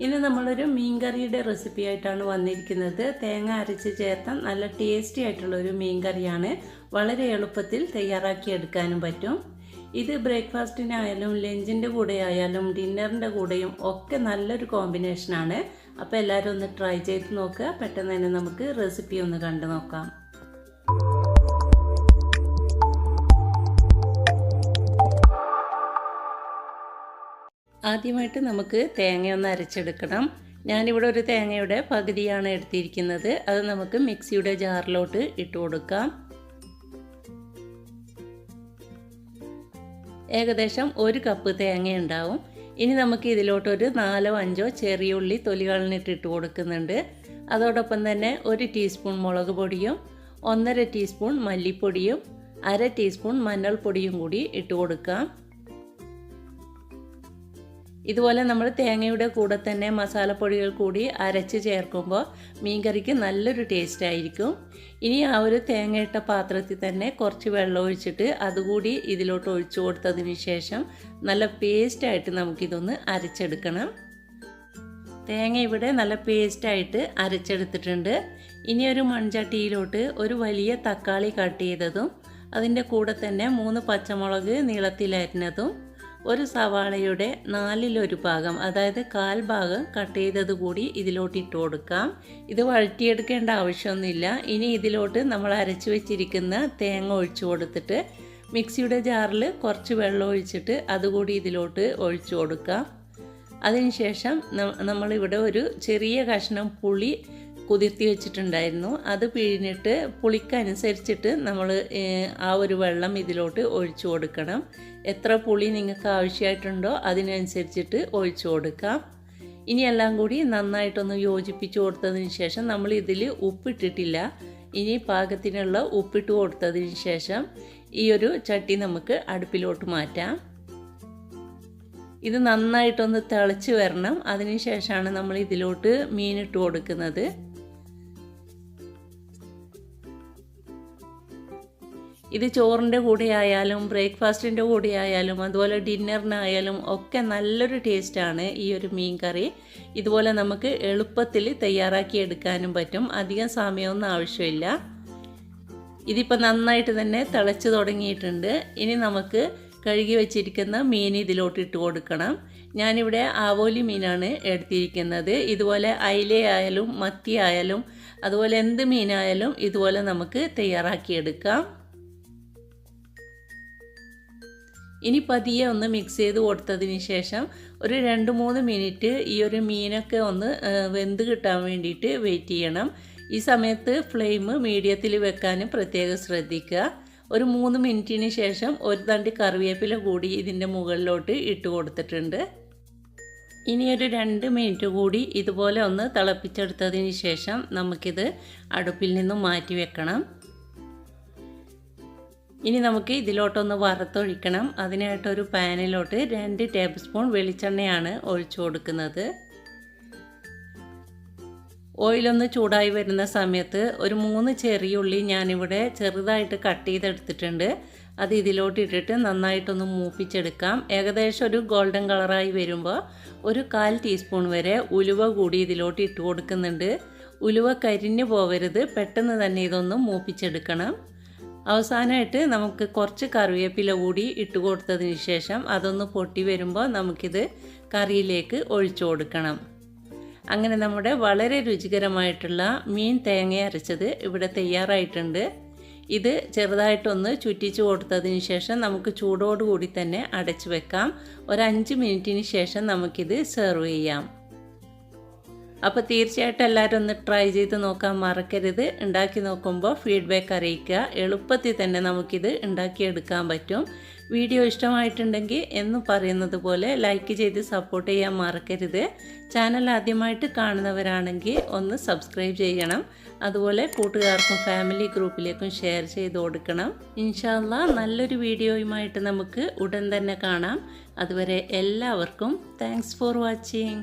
ഇന്ന് നമ്മളൊരു മീൻകറിയുടെ റെസിപ്പി ആയിട്ടാണ് വന്നിരിക്കുന്നത്. തേങ്ങ അരച്ച് ചേർത്ത നല്ല ടേസ്റ്റി ആയിട്ടുള്ള ഒരു മീൻകറിയാണ്. വളരെ എളുപ്പത്തിൽ തയ്യാറാക്കി എടുക്കാനും പറ്റും. ഇത് ബ്രേക്ക്ഫാസ്റ്റിനായാലും ലഞ്ചിന്റെ കൂടെ ആയാലും ഡിന്നറിന്റെ കൂടെയും ഒക്കെ നല്ലൊരു കോമ്പിനേഷനാണ് അപ്പോൾ എല്ലാവരും ഒന്ന് ട്രൈ ചെയ്ത് നോക്കുക. പെട്ടെന്ന് തന്നെ നമുക്ക് റെസിപ്പി ഒന്ന് കണ്ടു നോക്കാം. ആദ്യമായിട്ട് നമുക്ക് തേങ്ങ ഒന്ന് അരച്ചെടുക്കണം. ഞാനിവിടെ ഒരു തേങ്ങയുടെ പകുതിയാണ് എടുത്തിരിക്കുന്നത്. അത് നമുക്ക് മിക്സിയുടെ ജാറിലോട്ട് ഇട്ട് കൊടുക്കാം. ഏകദേശം ഒരു കപ്പ് തേങ്ങ ഉണ്ടാവും ഇനി നമുക്ക് ഇതിലോട്ടൊരു നാലോ അഞ്ചോ ചെറിയ ഉള്ളി തൊലി ഇട്ട് കൊടുക്കുന്നുണ്ട്. അതോടൊപ്പം തന്നെ ഒരു ടീസ്പൂൺ മുളക് പൊടിയും ഒന്നര ടീസ്പൂൺ മല്ലിപ്പൊടിയും അര ടീസ്പൂൺ മഞ്ഞൾപ്പൊടിയും കൂടി ഇട്ട് കൊടുക്കാം. ഇതുപോലെ നമ്മൾ തേങ്ങയുടെ കൂടെ തന്നെ മസാലപ്പൊടികൾ കൂടി അരച്ച് ചേർക്കുമ്പോൾ മീൻകറിക്ക് നല്ലൊരു ടേസ്റ്റ് ആയിരിക്കും. ഇനി ആ ഒരു തേങ്ങയിട്ട പാത്രത്തിൽ തന്നെ കുറച്ച് വെള്ളം ഒഴിച്ചിട്ട് അതുകൂടി ഇതിലോട്ട് ഒഴിച്ചു കൊടുത്തതിന് ശേഷം നല്ല പേസ്റ്റായിട്ട് നമുക്കിതൊന്ന് അരച്ചെടുക്കണം. തേങ്ങ ഇവിടെ നല്ല പേസ്റ്റായിട്ട് അരച്ചെടുത്തിട്ടുണ്ട്. ഇനി ഒരു മൺചട്ടിയിലോട്ട് ഒരു വലിയ തക്കാളി കട്ട് ചെയ്തതും അതിന്റെ കൂടെ തന്നെ മൂന്ന് പച്ചമുളക് നീളത്തിലരിഞ്ഞതും ഒരു സവാളയുടെ നാലിലൊരു ഭാഗം അതായത് കാൽ ഭാഗം കട്ട് ചെയ്തത് കൂടി ഇതിലോട്ട് ഇട്ട് കൊടുക്കാം. ഇത് വഴറ്റിയെടുക്കേണ്ട ആവശ്യമൊന്നുമില്ല. ഇനി ഇതിലോട്ട് നമ്മൾ അരച്ചു വെച്ചിരിക്കുന്ന തേങ്ങ ഒഴിച്ചു കൊടുത്തിട്ട് മിക്സിയുടെ ജാറിൽ കുറച്ച് വെള്ളം ഒഴിച്ചിട്ട് അതുകൂടി ഇതിലോട്ട് ഒഴിച്ചു കൊടുക്കാം. അതിനുശേഷം നമ്മളിവിടെ ഒരു ചെറിയ കഷ്ണം പുളി കുതിർത്തി വെച്ചിട്ടുണ്ടായിരുന്നു. അത് പിഴിഞ്ഞിട്ട് പുളിക്കനുസരിച്ചിട്ട് നമ്മൾ ആ ഒരു വെള്ളം ഇതിലോട്ട് ഒഴിച്ചു കൊടുക്കണം. എത്ര പുളി നിങ്ങൾക്ക് ആവശ്യമായിട്ടുണ്ടോ അതിനനുസരിച്ചിട്ട് ഒഴിച്ചു കൊടുക്കാം. ഇനി എല്ലാം കൂടി നന്നായിട്ടൊന്ന് യോജിപ്പിച്ചു കൊടുത്തതിന് ശേഷം നമ്മൾ ഇതിൽ ഉപ്പിട്ടിട്ടില്ല. ഇനി പാകത്തിനുള്ള ഉപ്പിട്ട് കൊടുത്തതിന് ശേഷം ഈ ഒരു ചട്ടി നമുക്ക് അടുപ്പിലോട്ട് മാറ്റാം. ഇത് നന്നായിട്ടൊന്ന് തിളച്ച് വരണം. അതിനുശേഷമാണ് നമ്മൾ ഇതിലോട്ട് മീനിട്ട് കൊടുക്കുന്നത്. ഇത് ചോറിന്റെ കൂടെ ആയാലും ബ്രേക്ക്ഫാസ്റ്റിന്റെ കൂടെ ആയാലും അതുപോലെ ഡിന്നറിനായാലും ഒക്കെ നല്ലൊരു ടേസ്റ്റാണ് ഈ ഒരു മീൻ കറി. ഇതുപോലെ നമുക്ക് എളുപ്പത്തിൽ തയ്യാറാക്കി എടുക്കാനും പറ്റും. അധികം സമയമൊന്നും ആവശ്യമില്ല. ഇതിപ്പോൾ നന്നായിട്ട് തന്നെ തിളച്ച് തുടങ്ങിയിട്ടുണ്ട്. ഇനി നമുക്ക് കഴുകി വെച്ചിരിക്കുന്ന മീൻ ഇതിലോട്ട് ഇട്ട് കൊടുക്കണം. ഞാനിവിടെ ആവോലി മീനാണ് എടുത്തിരിക്കുന്നത്. ഇതുപോലെ അയിലയായാലും മത്തി ആയാലും അതുപോലെ എന്ത് മീനായാലും ഇതുപോലെ നമുക്ക് തയ്യാറാക്കിയെടുക്കാം ഇനി പതിയെ ഒന്ന് മിക്സ് ചെയ്ത് കൊടുത്തതിന് ശേഷം ഒരു രണ്ട് മൂന്ന് മിനിറ്റ് ഈ ഒരു മീനൊക്കെ ഒന്ന് വെന്ത് കിട്ടാൻ വേണ്ടിയിട്ട് വെയിറ്റ് ചെയ്യണം. ഈ സമയത്ത് ഫ്ലെയിം മീഡിയത്തിൽ വെക്കാനും പ്രത്യേകം ശ്രദ്ധിക്കുക. ഒരു മൂന്ന് മിനിറ്റിന് ശേഷം ഒരു തണ്ട് കറിവേപ്പില കൂടി ഇതിന്റെ മുകളിലോട്ട് ഇട്ട് കൊടുത്തിട്ടുണ്ട്. ഇനി ഒരു രണ്ട് മിനിറ്റ് കൂടി ഇതുപോലെ ഒന്ന് തിളപ്പിച്ചെടുത്തതിന് ശേഷം നമുക്കിത് അടുപ്പിൽ നിന്നും മാറ്റി വെക്കണം. ഇനി നമുക്ക് ഇതിലോട്ടൊന്ന് വറുത്തൊഴിക്കണം. അതിനായിട്ടൊരു പാനിലോട്ട് രണ്ട് ടേബിൾ സ്പൂൺ വെളിച്ചെണ്ണയാണ് ഒഴിച്ചു കൊടുക്കുന്നത്. ഓയിലൊന്ന് ചൂടായി വരുന്ന സമയത്ത് ഒരു മൂന്ന് ചെറിയ ചെറിയുള്ളി ഞാനിവിടെ ചെറുതായിട്ട് കട്ട് ചെയ്തെടുത്തിട്ടുണ്ട്. അത് ഇതിലോട്ട് ഇട്ടിട്ട് നന്നായിട്ടൊന്ന് മൂപ്പിച്ചെടുക്കാം. ഏകദേശം ഒരു ഗോൾഡൻ കളറായി വരുമ്പോൾ ഒരു കാൽ ടീസ്പൂൺ വരെ ഉലുവ കൂടി ഇതിലോട്ട് ഇട്ട് കൊടുക്കുന്നുണ്ട്. ഉലുവ കരിഞ്ഞു പോവരുത്. പെട്ടെന്ന് തന്നെ ഇതൊന്ന് മൂപ്പിച്ചെടുക്കണം. അവസാനമായിട്ട് നമുക്ക് കുറച്ച് കറിവേപ്പില കൂടി ഇട്ട് കൊടുത്തതിന് ശേഷം അതൊന്ന് പൊട്ടി വരുമ്പോൾ നമുക്കിത് കറിയിലേക്ക് ഒഴിച്ചു കൊടുക്കണം. അങ്ങനെ നമ്മുടെ വളരെ രുചികരമായിട്ടുള്ള മീൻ തേങ്ങ അരച്ചത് ഇവിടെ തയ്യാറായിട്ടുണ്ട്. ഇത് ചെറുതായിട്ടൊന്ന് ചുറ്റിച്ചു കൊടുത്തതിന് ശേഷം നമുക്ക് ചൂടോടുകൂടി തന്നെ അടച്ചു വെക്കാം. ഒരു അഞ്ച് മിനിറ്റിന് ശേഷം നമുക്കിത് സെർവ് ചെയ്യാം. അപ്പോൾ തീർച്ചയായിട്ടും എല്ലാവരും ഒന്ന് ട്രൈ ചെയ്ത് നോക്കാൻ മറക്കരുത്. ഉണ്ടാക്കി നോക്കുമ്പോൾ ഫീഡ്ബാക്ക് അറിയിക്കുക. എളുപ്പത്തിൽ തന്നെ നമുക്കിത് ഉണ്ടാക്കിയെടുക്കാൻ പറ്റും. വീഡിയോ ഇഷ്ടമായിട്ടുണ്ടെങ്കിൽ എന്ന് പറയുന്നത് പോലെ ലൈക്ക് ചെയ്ത് സപ്പോർട്ട് ചെയ്യാൻ മറക്കരുത്. ചാനൽ ആദ്യമായിട്ട് കാണുന്നവരാണെങ്കിൽ ഒന്ന് സബ്സ്ക്രൈബ് ചെയ്യണം. അതുപോലെ കൂട്ടുകാർക്കും ഫാമിലി ഗ്രൂപ്പിലേക്കും ഷെയർ ചെയ്ത് കൊടുക്കണം. ഇൻഷാല്ല നല്ലൊരു വീഡിയോയുമായിട്ട് നമുക്ക് ഉടൻ തന്നെ കാണാം. അതുവരെ എല്ലാവർക്കും താങ്ക്സ് ഫോർ വാച്ചിങ്